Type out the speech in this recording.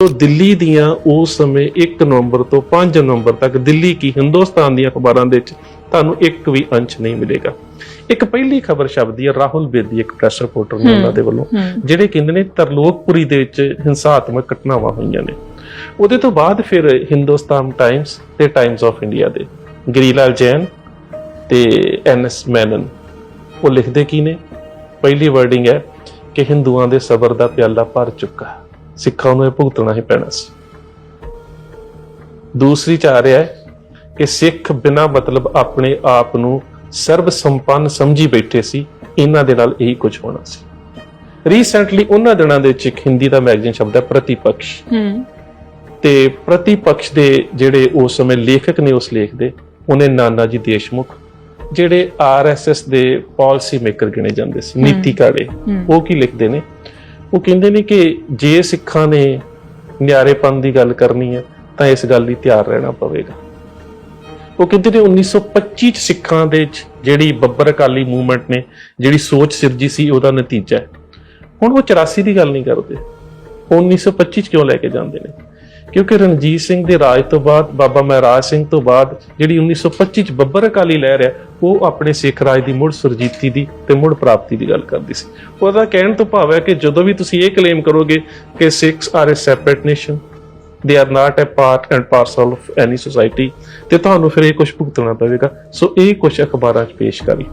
ਤੋ ਦਿੱਲੀ ਦੀਆਂ ਉਸ ਸਮੇਂ 1 ਨਵੰਬਰ ਤੋਂ 5 ਨਵੰਬਰ ਤੱਕ ਦਿੱਲੀ ਕੀ ਹਿੰਦੁਸਤਾਨ ਦੀਆਂ ਅਖਬਾਰਾਂ ਦੇ ਵਿੱਚ ਤੁਹਾਨੂੰ ਇੱਕ ਵੀ ਅੰਸ਼ ਨਹੀਂ ਮਿਲੇਗਾ। ਇੱਕ ਪਹਿਲੀ ਖਬਰ ਛਪਦੀ ਹੈ ਰਾਹੁਲ ਬੇਦੀ ਇੱਕ ਪ੍ਰੈਸ ਰਿਪੋਰਟਰ ਨੇ ਉਹਨਾਂ ਦੇ ਵੱਲੋਂ ਜਿਹੜੇ ਕਹਿੰਦੇ ਨੇ ਤਰਲੋਕਪੁਰੀ ਦੇ ਵਿੱਚ ਹਿੰਸਾਤਮਕ ਘਟਨਾਵਾਂ ਹੋਈਆਂ ਨੇ। ਉਹਦੇ ਤੋਂ ਬਾਅਦ ਫਿਰ ਹਿੰਦੁਸਤਾਨ ਟਾਈਮਸ ਤੇ ਟਾਈਮਸ ਆਫ ਇੰਡੀਆ ਦੇ ਗਰੀਲਾਲ ਜੈਨ ਤੇ ਐਨਐਸ ਮੈਨਨ ਉਹ ਲਿਖਦੇ ਕੀ ਨੇ? ਪਹਿਲੀ ਵਰਡਿੰਗ ਹੈ ਕਿ ਹਿੰਦੂਆਂ ਦੇ ਸਬਰ ਦਾ ਪਿਆਲਾ ਭਰ ਚੁੱਕਾ ਹੈ। ਸਿੱਖਾਂ ਨੂੰ ਇਹ ਭੁਗਤਣਾ ਹੀ ਪੈਣਾ ਸੀ। ਦੂਸਰੀ ਚ ਆ ਰਿਹਾ ਹੈ ਕਿ ਸਿੱਖ ਬਿਨਾ ਮਤਲਬ ਆਪਣੇ ਆਪ ਨੂੰ ਸਰਬ ਸੰਪੰਨ ਸਮਝੀ ਬੈਠੇ ਸੀ ਇਹਨਾਂ ਦੇ ਨਾਲ ਇਹੀ ਕੁਝ ਹੋਣਾ ਸੀ। ਰੀਸੈਂਟਲੀ ਉਹਨਾਂ ਦਿਨਾਂ ਦੇ ਵਿੱਚ ਇੱਕ ਹਿੰਦੀ ਦਾ ਮੈਗਜ਼ੀਨ ਸ਼ਬਦ ਹੈ ਪ੍ਰਤੀਪਕਸ਼। ਹੂੰ। ਤੇ ਪ੍ਰਤੀਪਕਸ਼ ਦੇ ਜਿਹੜੇ ਉਸ ਸਮੇਂ ਲੇਖਕ ਨੇ ਉਸ ਲੇਖ ਦੇ ਉਹਨੇ ਨਾਨਾ ਜੀ ਦੇਸ਼ਮੁਖ ਜਿਹੜੇ ਆਰਐਸਐਸ ਦੇ ਪਾਲਿਸੀ ਮੇਕਰ ਗਿਣੇ ਜਾਂਦੇ ਸੀ ਨੀਤੀਕਾਰੇ ਉਹ ਕੀ ਲਿਖਦੇ ਨੇ? ਉਹ ਕਹਿੰਦੇ ਨੇ ਕਿ ਜੇ ਸਿੱਖਾਂ ਨੇ ਨਿਆਰੇਪਨ ਦੀ ਗੱਲ ਕਰਨੀ ਹੈ, ਤਾਂ ਇਸ ਗੱਲ ਲਈ ਤਿਆਰ ਰਹਿਣਾ ਪਵੇਗਾ। ਉਹ ਕਹਿੰਦੇ ਨੇ 1925 ਚ ਸਿੱਖਾਂ ਦੇ ਜਿਹੜੀ ਬੱਬਰ ਅਕਾਲੀ ਮੂਵਮੈਂਟ ਨੇ, ਜਿਹੜੀ ਸੋਚ ਸਿਰਜੀ ਸੀ, ਉਹਦਾ ਨਤੀਜਾ ਹੈ। ਹੁਣ ਉਹ 84 ਦੀ ਗੱਲ ਨਹੀਂ ਕਰਦੇ। ਉਹ 1925 ਚ ਕਿਉਂ ਲੈ ਕੇ ਜਾਂਦੇ ਨੇ? ਕਿਉਂਕਿ ਰਣਜੀਤ ਸਿੰਘ ਦੇ ਰਾਜ ਤੋਂ ਬਾਅਦ, ਬਾਬਾ ਮਹਾਰਾਜ ਸਿੰਘ ਤੋਂ ਬਾਅਦ ਜਿਹੜੀ 1925 ਚ ਬੱਬਰ ਅਕਾਲੀ ਲਹਿਰ ਹੈ, ਉਹ ਆਪਣੇ ਸਿੱਖ ਰਾਜ ਦੀ ਮੁੜ ਸੁਰਜੀਤੀ ਦੀ ਤੇ ਮੁੜ ਪ੍ਰਾਪਤੀ ਦੀ ਗੱਲ ਕਰਦੀ ਸੀ। ਉਹਦਾ ਕਹਿਣ ਤੋਂ ਭਾਵ ਹੈ ਕਿ ਜਦੋਂ ਵੀ ਤੁਸੀਂ ਇਹ ਕਲੇਮ ਕਰੋਗੇ ਕਿ Sikhs are a separate nation they are not a part and parcel of any society ਤੇ ਤੁਹਾਨੂੰ ਫਿਰ ਇਹ ਕੁਝ ਭੁਗਤਣਾ ਪਵੇਗਾ। ਸੋ ਇਹ ਕੁਝ ਅਖਬਾਰਾਂ 'ਚ ਪੇਸ਼ ਕਰੀ